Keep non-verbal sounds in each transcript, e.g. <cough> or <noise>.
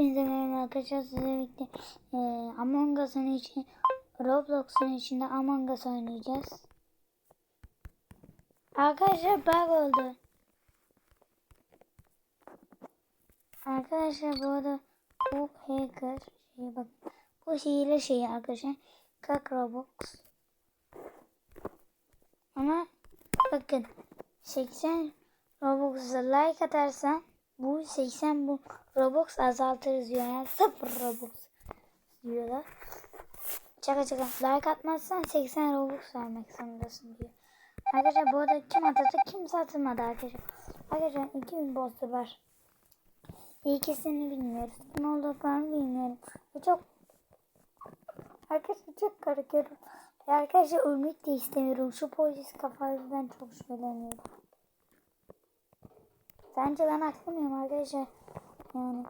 Hepinize merhaba arkadaşlar. Size birlikte e, Among Us'ın için Roblox'un içinde Among Us oynayacağız. Arkadaşlar bug oldu. Arkadaşlar bu arada bu hacker şey bak bu hile şeyi arkadaşlar kak Roblox. Ama bakın 80 Robux'a like atarsan bu 80 bu Robux azaltırız. Yani 0 Robux diyorlar. Çaka çaka. Like atmazsan 80 Robux vermek zorundasın diyor. Arkadaşlar bu arada kim atıldı kim satılmadı arkadaşlar. Arkadaşlar 2000 poster var. İkisini bilmiyoruz. Kim olduklarını bilmiyorum. Bu çok Arkadaşlar çok korkuyorum. Ve Arkadaşlar ölmek de istemiyorum. Şu polis kafalarından çok şüpheleniyorum. Bence ben haklı arkadaşlar? Yani.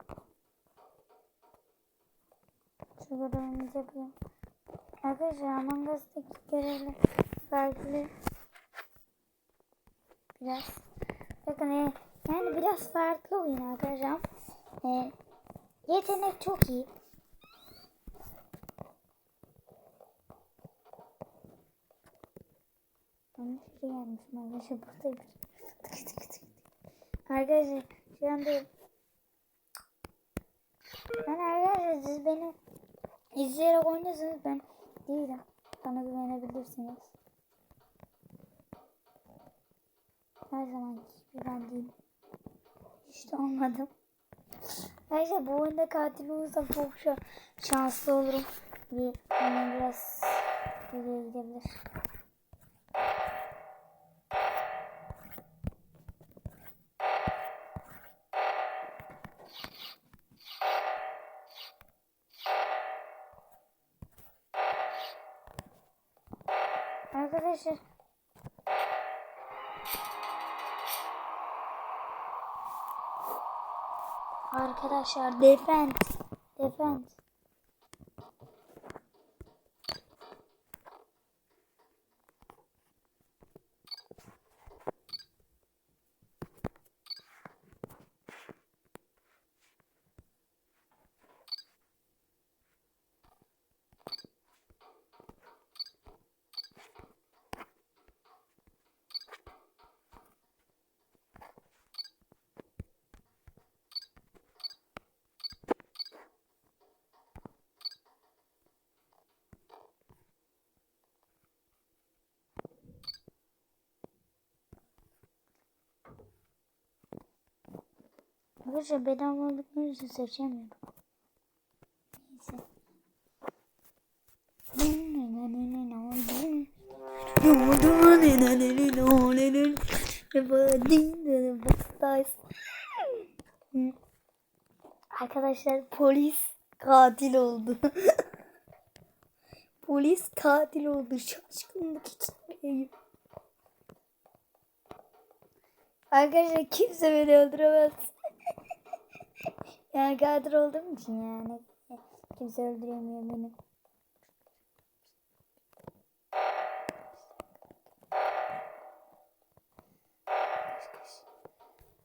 Şu görevimizi yapayım. Arkadaşlar Among Us'taki görevler farklı. Biraz. Bakın e, yani biraz farklı oyun arkadaşlar. E, yetenek çok iyi. Ben şuraya gelmişim arkadaşlar. Buradayım. Arkadaşlar şu anda ben arkadaşlar siz beni izleyerek oynuyorsunuz ben değilim. Bana güvenebilirsiniz. Her zamanki gibi ben değilim. Hiç de olmadım. Arkadaşlar bu oyunda katil olursam çok şa- şanslı olurum. Bir oyun biraz geriye gidebilir. Arkadaşlar. Arkadaşlar defend. Defend Arkadaşlar bedava oldukları için seçemiyorum. Neyse. Arkadaşlar polis katil oldu. <laughs> polis katil oldu. Şaşkınlık içindeyim. Arkadaşlar kimse beni öldüremez. Yani katil olduğum için yani. Kimse öldüremiyor beni.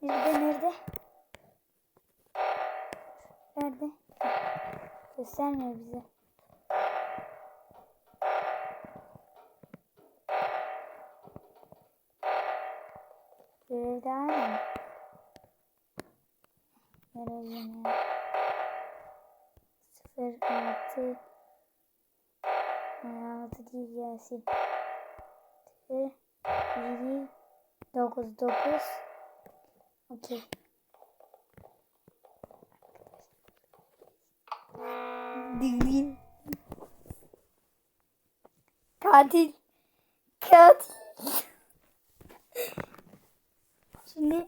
Nerede nerede? Nerede? Göstermiyor bize. Görevde aynı mı? Görevim ya. 0 6 6 değil gelsin. 7 9 9 Okey. Katil. Katil. Şimdi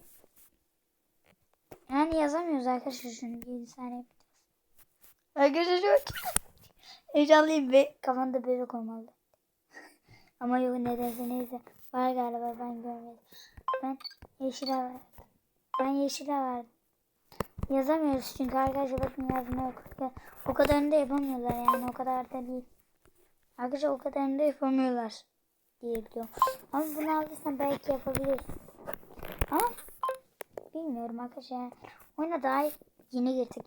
yani yazamıyoruz arkadaşlar şunu 7 saniye yapacağız. Arkadaşlar çok heyecanlıyım ve kafamda bebek olmalı. <laughs> Ama yok nedense neyse. Var galiba ben görmedim. Ben yeşile verdim. Ben yeşile verdim. Yazamıyoruz çünkü arkadaşlar bakın yazma yok. Ya, o kadarını da yapamıyorlar yani o kadar da değil. Arkadaşlar o kadarını da yapamıyorlar diye biliyorum. Ama bunu aldıysan belki yapabilirsin. Ama bilmiyorum arkadaşlar. Oyuna daha yeni girdik.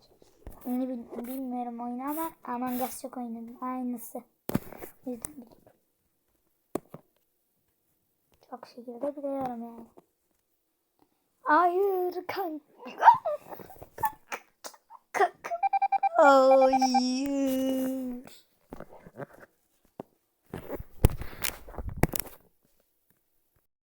Oyunu bil- bilmiyorum oyunu ama Among Us çok oynadım. Aynısı. O yüzden biliyorum. Çok şekilde biliyorum yani. Hayır. Kanka. Hayır.